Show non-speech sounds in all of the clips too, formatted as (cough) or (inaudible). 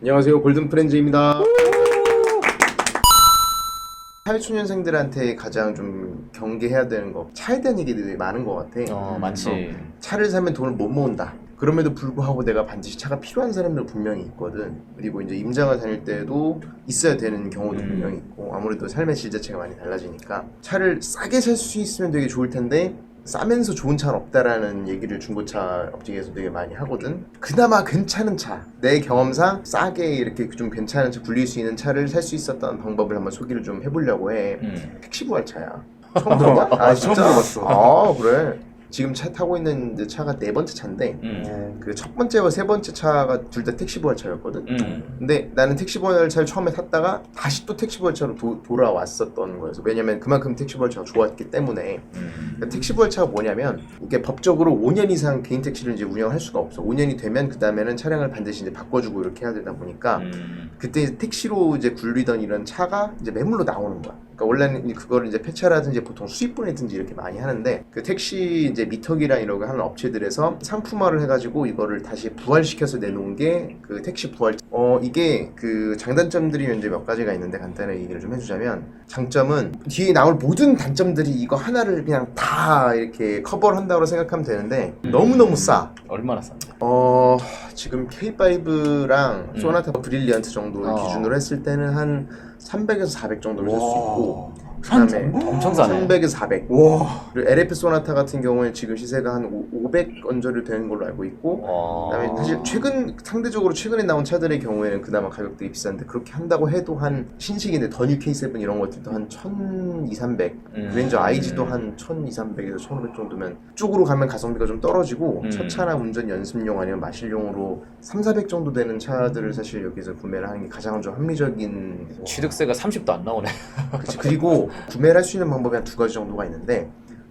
안녕하세요 골든 프렌즈입니다. 사회초년생들한테 가장 좀 경계해야 되는 거 차에 대한 얘기들이 많은 것 같아. 어 많지. 차를 사면 돈을 못 모은다. 그럼에도 불구하고 내가 반드시 차가 필요한 사람들 분명히 있거든. 그리고 이제 임장을 다닐 때도 있어야 되는 경우도 음. 분명히 있고 아무래도 삶의 질 자체가 많이 달라지니까 차를 싸게 살 수 있으면 되게 좋을 텐데 싸면서 좋은 차는 없다라는 얘기를 중고차 업체에서 되게 많이 하거든. 그나마 괜찮은 차, 내 경험상 싸게 이렇게 좀 괜찮은 차 굴릴 수 있는 차를 살 수 있었던 방법을 한번 소개를 좀 해보려고 해. 음. 택시 부활 차야. 처음 들어봐? (laughs) 아, 처음 진짜? 들어봤어. 아, 그래. 지금 차 타고 있는 차가 네 번째 차인데 음. 그 첫 번째와 세 번째 차가 둘 다 택시 부활차였거든. 음. 근데 나는 택시 부활차를 처음에 탔다가 다시 또 택시 부활차로 도- 돌아왔었던 거여서 왜냐면 그만큼 택시 부활차가 좋았기 때문에 음. 그러니까 택시 부활차가 뭐냐면 이게 법적으로 5년 이상 개인 택시를 이제 운영할 수가 없어. 5년이 되면 그 다음에는 차량을 반드시 이제 바꿔주고 이렇게 해야 되다 보니까 음. 그때 이제 택시로 이제 굴리던 이런 차가 이제 매물로 나오는 거야. 그러니까 원래는 그거를 이제 폐차라든지 보통 수입 보내든지 이렇게 많이 하는데 그 택시 이제 미터기랑 이런 거 하는 업체들에서 상품화를 해가지고 이거를 다시 부활시켜서 내놓은 게 그 택시 부활. 어 이게 그 장단점들이 이제 몇 가지가 있는데 간단하게 얘기를 좀 해주자면 장점은 뒤에 나올 모든 단점들이 이거 하나를 그냥 다 이렇게 커버를 한다고 생각하면 되는데 너무 너무 싸. 얼마나 싼데? 어 지금 K5랑 음. 소나타 브릴리언트 정도 어. 기준으로 했을 때는 한 300에서 400 정도를 쓸수 있고 정도? 엄청 싸네. 300에서 400 와. 그리고 LF 소나타 같은 경우에 지금 시세가 한 500 언저리 되는 걸로 알고 있고 와. 그다음에 사실 최근 상대적으로 최근에 나온 차들의 경우에는 그나마 가격들이 비싼데 그렇게 한다고 해도 한 신식인데 더뉴 K7 이런 것들도 한 1,200, 300 음. 렌저 IG도 한 1,200에서 1,500 정도면 쪽으로 가면 가성비가 좀 떨어지고 음. 첫 차나 운전 연습용 아니면 마실용으로 3, 400 정도 되는 차들을 사실 여기서 구매를 하는 게 가장 좀 합리적인 취득세가 30도 안 나오네. 그치. 그리고 구매를 할 수 있는 방법이 한 두 가지 정도가 있는데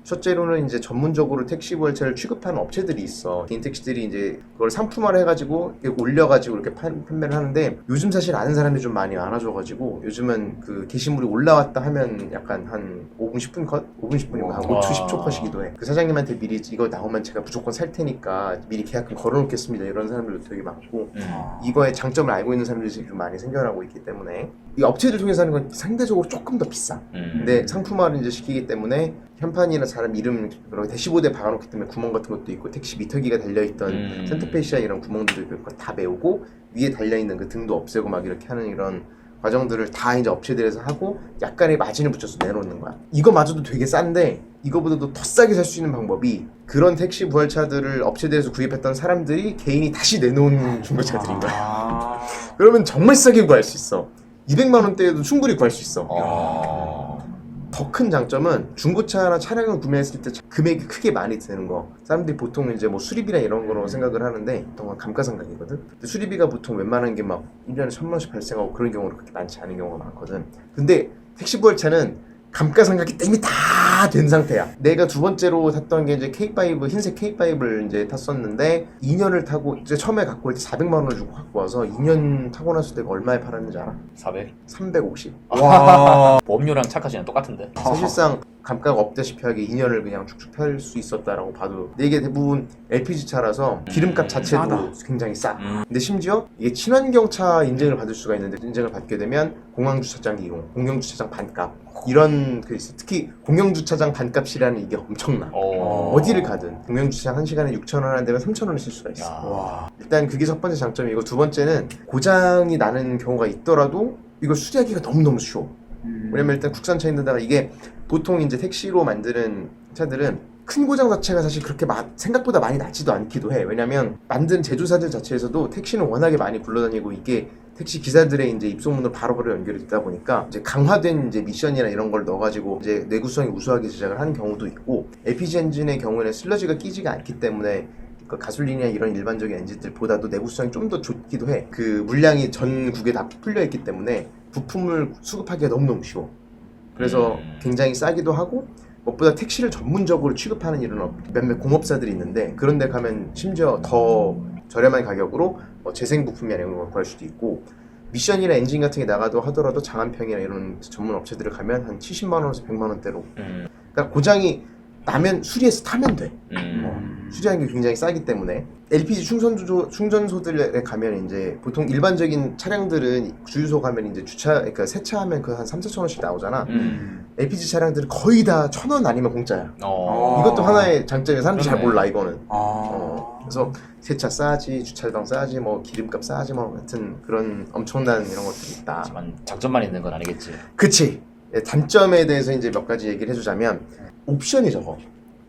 첫째로는 이제 전문적으로 택시 부활차를 취급하는 업체들이 있어. 개인 택시들이 이제 그걸 상품화를 해가지고 이렇게 올려가지고 이렇게 판, 판매를 하는데 요즘 사실 아는 사람들이 좀 많이 많아져가지고 요즘은 그 게시물이 올라왔다 하면 약간 한 5분 10분 컷? 5분 10분이면 한 5초 와. 10초 컷이기도 해. 그 사장님한테 미리 이거 나오면 제가 무조건 살 테니까 미리 계약금 걸어놓겠습니다. 이런 사람들도 되게 많고 음. 이거의 장점을 알고 있는 사람들이 지금 많이 생겨나고 있기 때문에 이 업체들 통해서 하는 건 상대적으로 조금 더 비싸. 음. 근데 상품화를 이제 시키기 때문에 현판이나 사람 이름 그리고 대시보드에 박아놓기 때문에 구멍 같은 것도 있고 택시 미터기가 달려있던 음. 센터페시아 이런 구멍들도 있고 다 메우고 위에 달려있는 그 등도 없애고 막 이렇게 하는 이런 과정들을 다 이제 업체들에서 하고 약간의 마진을 붙여서 내놓는 거야. 이거마저도 되게 싼데 이거보다도 더 싸게 살 수 있는 방법이 그런 택시 부활차들을 업체들에서 구입했던 사람들이 개인이 다시 내놓은 중고차들인 거야. 아. (laughs) 그러면 정말 싸게 구할 수 있어. 200만 원대에도 충분히 구할 수 있어. 어. 더 큰 장점은 중고차나 차량을 구매했을 때 금액이 크게 많이 드는 거. 사람들이 보통 이제 뭐 수리비나 이런 거로 생각을 하는데 보통 감가상각이거든. 근데 수리비가 보통 웬만한 게 막 1년에 천만 원씩 발생하고 그런 경우는 그렇게 많지 않은 경우가 많거든. 근데 택시 부활차는 감가상각이 이미 다 된 상태야. 내가 두 번째로 탔던 게 이제 K5 흰색 K5를 이제 탔었는데 2년을 타고 이제 처음에 갖고 올 때 400만 원을 주고 갖고 와서 2년 타고 났을 때가 얼마에 팔았는지 알아? 400. 350. 와. (laughs) 보험료랑 차까지는 똑같은데. 사실상 감가가 없다시피 하게 2년을 그냥 쭉쭉 펼 수 있었다라고 봐도 근데 이게 대부분 LPG 차라서 기름값 자체도 싸다. 굉장히 싸 음. 근데 심지어 이게 친환경 차 인증을 받을 수가 있는데 인증을 받게 되면 공항 주차장 이용, 공영 주차장 반값 이런 그 있어 특히 공영 주차장 반값이라는 이게 엄청나 어. 어디를 가든 공영 주차장 1시간에 6천 원 하는데면 3천 원을 쓸 수가 있어. 와. 일단 그게 첫 번째 장점이고 두 번째는 고장이 나는 경우가 있더라도 이거 수리하기가 너무너무 쉬워 음. 왜냐면 일단 국산 차인데다가 이게 보통 이제 택시로 만드는 차들은 큰 고장 자체가 사실 그렇게 마- 생각보다 많이 나지도 않기도 해. 왜냐면 만든 제조사들 자체에서도 택시는 워낙에 많이 굴러다니고 이게 택시 기사들의 이제 입소문으로 바로바로 연결이 되다 보니까 이제 강화된 이제 미션이나 이런 걸 넣어가지고 이제 내구성이 우수하게 제작을 하는 경우도 있고 LPG 엔진의 경우에는 슬러지가 끼지가 않기 때문에 그 가솔린이나 이런 일반적인 엔진들보다도 내구성이 좀 더 좋기도 해. 그 물량이 전국에 다 풀려 있기 때문에 부품을 수급하기가 너무너무 쉬워. 그래서 음. 굉장히 싸기도 하고 무엇보다 택시를 전문적으로 취급하는 이런 업- 몇몇 공업사들이 있는데 그런 데 가면 심지어 더 저렴한 가격으로 뭐 재생 부품이 아니라 이런 걸 구할 수도 있고 미션이나 엔진 같은 게 나가도 하더라도 장안평이나 이런 전문 업체들을 가면 한 70만 원에서 100만 원대로 음. 그러니까 고장이 나면 수리해서 타면 돼 음. 음. 수리하는 게 굉장히 싸기 때문에 LPG 충전소 충전소들에 가면 이제 보통 일반적인 차량들은 주유소 가면 이제 주차 그러니까 세차하면 그 한 3, 4천 원씩 나오잖아. 음. LPG 차량들은 거의 다 천 원 아니면 공짜야. 어. 이것도 하나의 장점이 사람들이 잘 그러네. 몰라 이거는. 아. 어, 그래서 세차 싸지, 주차비당 싸지, 뭐 기름값 싸지, 뭐 같은 그런 엄청난 이런 것들이 있다. 하지만 장점만 있는 건 아니겠지. 그치. 예, 단점에 대해서 이제 몇 가지 얘기를 해주자면 옵션이 적어.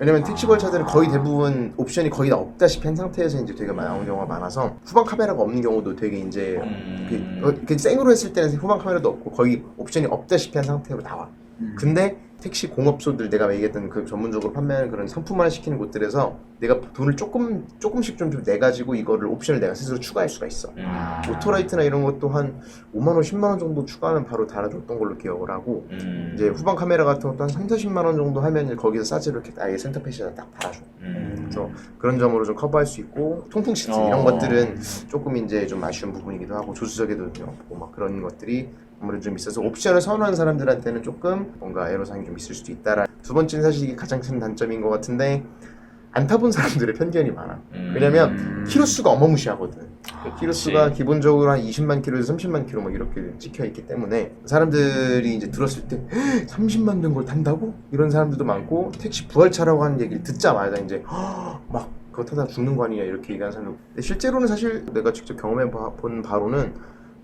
왜냐면 택시 벌 차들은 거의 대부분 옵션이 거의 다 없다시피 한 상태에서 이제 되게 나오는 경우가 많아서 후방 카메라가 없는 경우도 되게 이제 음. 그, 어, 그 생으로 했을 때는 후방 카메라도 없고 거의 옵션이 없다시피 한 상태로 나와. 음. 근데 택시 공업소들 내가 얘기했던 그 전문적으로 판매하는 그런 상품화 시키는 곳들에서 내가 돈을 조금 조금씩 좀, 좀 내 가지고 이거를 옵션을 내가 스스로 추가할 수가 있어. 음. 오토라이트나 이런 것도 한 5만 원, 10만 원 정도 추가하면 바로 달아줬던 걸로 기억을 하고 음. 이제 후방 카메라 같은 것도 한 3, 40만 원 정도 하면 거기서 싸지로 이렇게 아예 센터페이지에다 딱 달아줘. 음. 그래서 그런 점으로 좀 커버할 수 있고 통풍 시트 어. 이런 것들은 조금 이제 좀 아쉬운 부분이기도 하고 조수석에도 없고 막 그런 것들이 아무래도 좀 있어서 옵션을 선호하는 사람들한테는 조금 뭔가 애로사항이 좀 있을 수도 있다라. 두 번째는 사실 이게 가장 큰 단점인 것 같은데 안 타본 사람들의 편견이 많아. 음. 왜냐면 키로수가 어마무시하거든. 그치. 키로수가 기본적으로 한 20만 킬로에서 30만 킬로 막 이렇게 찍혀 있기 때문에 사람들이 이제 들었을 때 30만 된 걸 탄다고? 이런 사람들도 많고 택시 부활차라고 하는 얘기를 듣자마자 이제 막 그거 타다 죽는 거 아니냐 이렇게 얘기하는 사람도 근데 실제로는 사실 내가 직접 경험해 봐- 본 바로는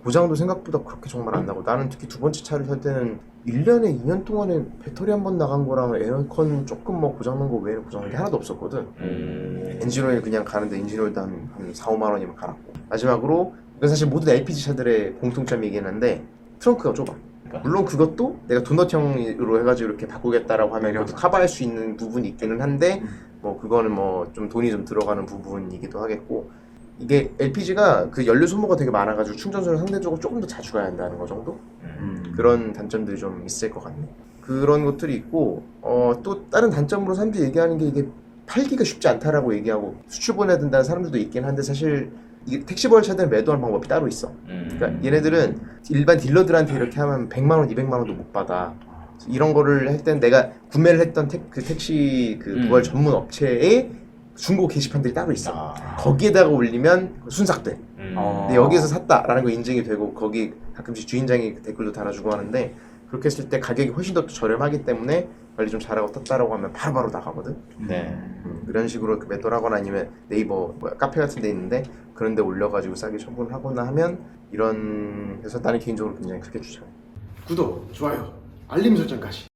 고장도 생각보다 그렇게 정말 안 나고 나는 특히 두 번째 차를 살 때는 1년에 2년 동안에 배터리 한 번 나간 거랑 에어컨 조금 뭐 고장난 거 외에는 고장난 게 하나도 없었거든 음. 엔진오일 그냥 가는데 엔진오일도 한, 한 4, 5만 원이면 갈았고 마지막으로 이건 사실 모든 LPG 차들의 공통점이긴 한데 트렁크가 좁아 그러니까. 물론 그것도 내가 도넛형으로 해가지고 이렇게 바꾸겠다라고 하면 내려서. 그것도 커버할 수 있는 부분이 있기는 한데 음. 뭐 그거는 뭐 좀 돈이 좀 들어가는 부분이기도 하겠고 이게 LPG가 그 연료 소모가 되게 많아가지고 충전소를 상대적으로 조금 더 자주 가야 한다는 거 정도? 음. 그런 단점들이 좀 있을 것 같네. 그런 것들이 있고 어, 또 다른 단점으로 사람들이 얘기하는 게 이게 팔기가 쉽지 않다라고 얘기하고 수출 보내야 된다는 사람들도 있긴 한데 사실 이게 택시 벌차들은 매도할 방법이 따로 있어. 음. 그러니까 얘네들은 일반 딜러들한테 이렇게 하면 100만 원, 200만 원도 못 받아. 이런 거를 할 땐 내가 구매를 했던 택, 그 택시 그 음. 부활 전문 업체에 중고 게시판들이 따로 있어. 아. 거기에다가 올리면 순삭돼. 음. 어. 근데 여기에서 샀다라는 거 인증이 되고 거기 가끔씩 주인장이 댓글도 달아주고 하는데 그렇게 했을 때 가격이 훨씬 더 저렴하기 때문에 관리 좀 잘하고 탔다라고 하면 바로바로 나가거든. 네. 음, 이런 식으로 그 매도하거나 아니면 네이버 뭐야, 카페 같은 데 있는데 그런 데 올려가지고 싸게 처분을 하거나 하면 이런 그래서 나는 개인적으로 굉장히 크게 추천해. 구독, 좋아요, 알림 설정까지.